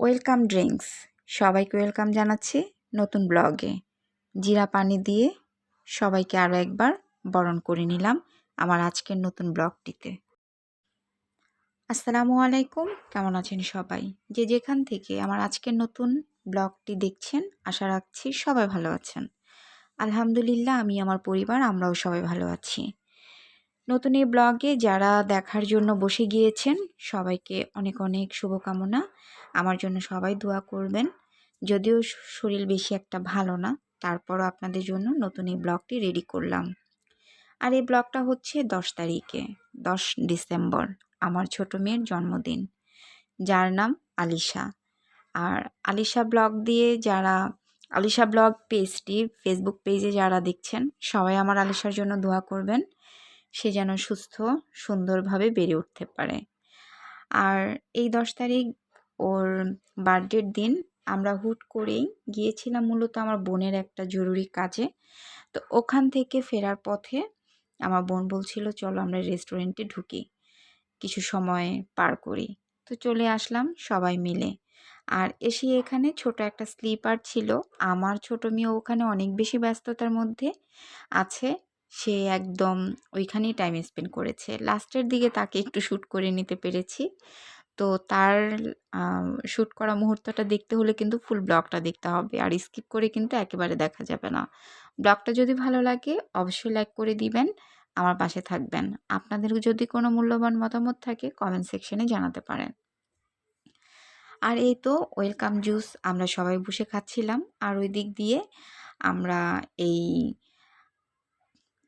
Welcome drinks. সবাইকে welcome জানাচ্ছি নতুন ব্লগে। জিরা পানি দিয়ে সবাইকে আরও একবার বরণ করে নিলাম আমার আজকের নতুন ব্লগটিতে। আসসালামু আলাইকুম, কেমন আছেন সবাই? যে যেখান থেকে আমার আজকের নতুন ব্লগটি দেখছেন, আশা রাখছি সবাই ভালো আছেন। আলহামদুলিল্লাহ, আমি, আমার পরিবার, আমরাও সবাই ভালো আছি। নতুন এই ব্লগে যারা দেখার জন্য বসে গিয়েছেন, সবাইকে অনেক অনেক শুভকামনা। আমার জন্য সবাই দোয়া করবেন। যদিও শরীর বেশি একটা ভালো না, তারপরও আপনাদের জন্য নতুন এই ব্লগটি রেডি করলাম। আর এই ব্লগটা হচ্ছে দশ তারিখে, দশ ডিসেম্বর, আমার ছোট মেয়ের জন্মদিন, যার নাম আলিশা। আর আলিশা ব্লগ দিয়ে যারা, আলিশা ব্লগ পেজটি, ফেসবুক পেজে যারা দেখছেন, সবাই আমার আলিশার জন্য দোয়া করবেন। সে যেন সুস্থ, সুন্দরভাবে বেড়ে উঠতে পারে। আর এই দশ তারিখ ওর বার্থডের দিন আমরা হুট করেই গিয়েছিলাম মূলত আমার বোনের একটা জরুরি কাজে। তো ওখান থেকে ফেরার পথে আমার বোন বলছিল, চলো আমরা রেস্টুরেন্টে ঢুকি, কিছু সময় পার করি। তো চলে আসলাম সবাই মিলে। আর এসে এখানে ছোট একটা স্লিপার ছিল। আমার ছোট মেয়ে ওখানে অনেক বেশি ব্যস্ততার মধ্যে আছে। সে একদম ওইখানেই টাইম স্পেন্ড করেছে। লাস্টের দিকে তাকে একটু শ্যুট করে নিতে পেরেছি। তো তার শ্যুট করা মুহূর্তটা দেখতে হলে কিন্তু ফুল ব্লগটা দেখতে হবে। আর স্কিপ করে কিন্তু একেবারে দেখা যাবে না। ব্লগটা যদি ভালো লাগে, অবশ্যই লাইক করে দিবেন। আমার পাশে থাকবেন। আপনাদের যদি কোনো মূল্যবান মতামত থাকে কমেন্ট সেকশনে জানাতে পারেন। আর এই তো ওয়েলকাম জুস আমরা সবাই বসে খাচ্ছিলাম। আর ওই দিক দিয়ে আমরা এই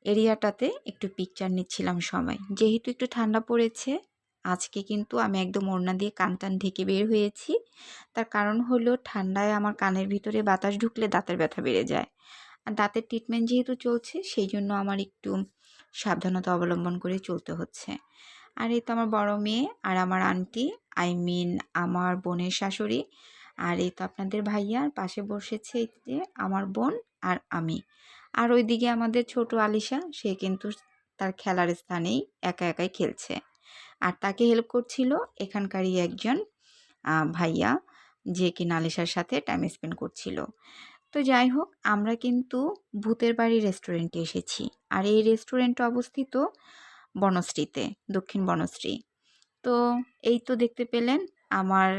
এরিয়াটাতে একটু পিকচার নিচ্ছিলাম সবাই যেহেতু একটু ঠান্ডা পড়েছে, আজকে কিন্তু আমি একদম ওড়না দিয়ে কান টান ঢেকে বের হয়েছি। তার কারণ হলো ঠান্ডায় আমার কানের ভিতরে বাতাস ঢুকলে দাঁতের ব্যথা বেড়ে যায়। আর দাঁতের ট্রিটমেন্ট যেহেতু চলছে, সেই জন্য আমার একটু সাবধানতা অবলম্বন করে চলতে হচ্ছে। আর এই তো আমার বড় মেয়ে আর আমার আন্টি আই মিন আমার বোনের শাশুড়ি, আর এই তো আপনাদের ভাইয়ার পাশে বসেছে যে আমার বোন আর আমি। আর ওইদিকে আমাদের ছোট আলিশা, সে কিন্তু তার খেলার স্থানেই একা একাই খেলছে। আর তাকে হেল্প করছিল এখানকারই একজন ভাইয়া, যে কি নালিশার সাথে টাইম স্পেন্ড করছিল। তো যাই হোক, আমরা কিন্তু ভূতের বাড়ি রেস্টুরেন্টে এসেছি। আর এই রেস্টুরেন্টটা অবস্থিত বনশ্রীতে, দক্ষিণ বনশ্রী। তো এই তো দেখতে পেলেন, আমার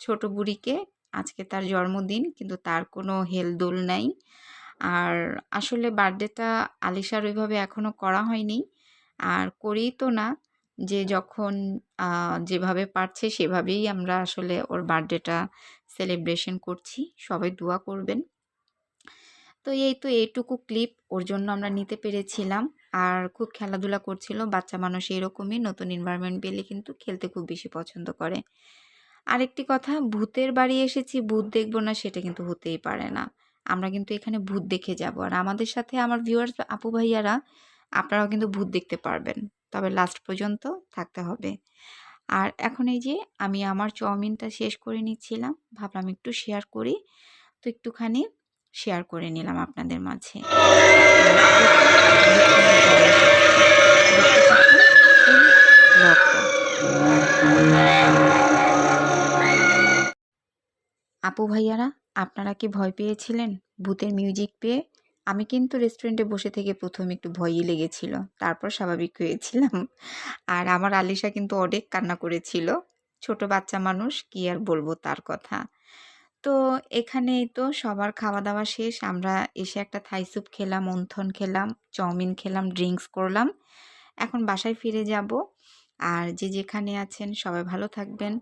ছোট বুড়িকে আজকে তার জন্মদিন, কিন্তু তার কোনো হেলদোল নাই। আর আসলে বার্থডেটা আলিশার ওইভাবে এখনও করা হয়নি। আর করি তো না যে যখন যেভাবে পারছে সেভাবেই আমরা আসলে ওর বার্থডেটা সেলিব্রেশন করছি। সবাই দোয়া করবেন। তো এই তো এইটুকু ক্লিপ ওর জন্য আমরা নিতে পেরেছিলাম। আর খুব খেলাধুলা করছিল, বাচ্চা মানুষ এরকমই, নতুন এনভায়রনমেন্ট পেলে কিন্তু খেলতে খুব বেশি পছন্দ করে। আরেকটি কথা, ভূতের বাড়ি এসেছি, ভূত দেখব না, সেটা কিন্তু হতেই পারে না। আমরা কিন্তু এখানে ভূত দেখে যাব। আর আমাদের সাথে আমার ভিউয়ার্স আপু ভাইয়ারা, আপনারাও কিন্তু ভূত দেখতে পারবেন। তবে লাস্ট পর্যন্ত থাকতে হবে। আর এখন এই যে আমি আমার চাউমিনটা শেষ করে নিচ্ছিলাম, ভাবলাম একটু শেয়ার করি। তো একটুখানি শেয়ার করে নিলাম আপনাদের মাঝে। আপু ভাইয়ারা আপনারা কি ভয় পেয়েছিলেন? ভূতের মিউজিক পেয়ে? আমি কিন্তু রেস্টুরেন্টে বসে থেকে প্রথম একটু ভয়ই লেগেছিল। তারপর স্বাভাবিক হয়েছিলাম। আর আমার আলিশা কিন্তু অনেক কান্না করেছিল। ছোট বাচ্চা মানুষ, কি আর বলব তার কথা। তো এখানেই তো সবার খাওয়া দাওয়া শেষ। আমরা এসে একটা থাই স্যুপ খেলাম, মন্থন খেলাম, চাউমিন খেলাম ড্রিঙ্কস করলাম। এখন বাসায় ফিরে যাব। আর যে যেখানে আছেন সবাই ভালো থাকবেন।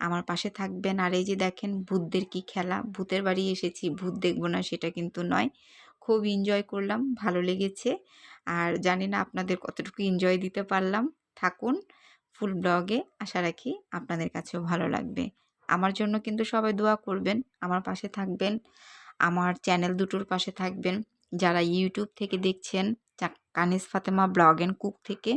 আমার পাশে থাকবেন। আর এই যে দেখেন ভূতদের কি খেলা? ভূতের বাড়ি এসেছি, ভূত দেখব না সেটা কিন্তু নয়। খুব এনজয় করলাম, ভালো লেগেছে। আর জানি না আপনাদের কতটুকু এনজয় দিতে পারলাম। থাকুন ফুল ব্লগে আশা রাখি আপনাদের কাছেও ভালো লাগবে। আমার জন্য কিন্তু সবাই দোয়া করবেন, আমার পাশে থাকবেন, আমার চ্যানেল দুটোর পাশে থাকবেন। যারা ইউটিউব থেকে দেখছেন Kanis Fatema blog and cook থেকে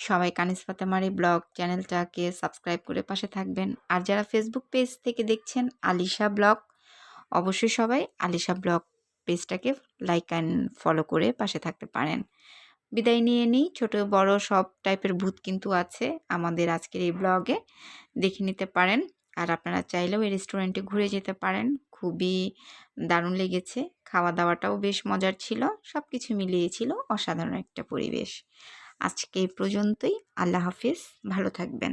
সবাই কানিস ফাতেমার ব্লগ চ্যানেলটাকে সাবস্ক্রাইব করে পাশে থাকবেন। আর যারা ফেসবুক পেজ থেকে দেখছেন, আলিশা ব্লগ, অবশ্যই সবাই আলিশা ব্লগ পেজটাকে লাইক অ্যান্ড ফলো করে পাশে থাকতে পারেন। বিদায় নিয়ে নিই, ছোট বড় সব টাইপের ভূত কিন্তু আছে, আমাদের আজকের এই ব্লগে দেখে নিতে পারেন। আর আপনারা চাইলেও এই রেস্টুরেন্টে ঘুরে যেতে পারেন, খুবই দারুণ লেগেছে। খাওয়া দাওয়াটাও বেশ মজার ছিল সব কিছু মিলিয়ে ছিল অসাধারণ একটা পরিবেশ। আজকে এই পর্যন্তই। আল্লাহ হাফিজ। ভালো থাকবেন।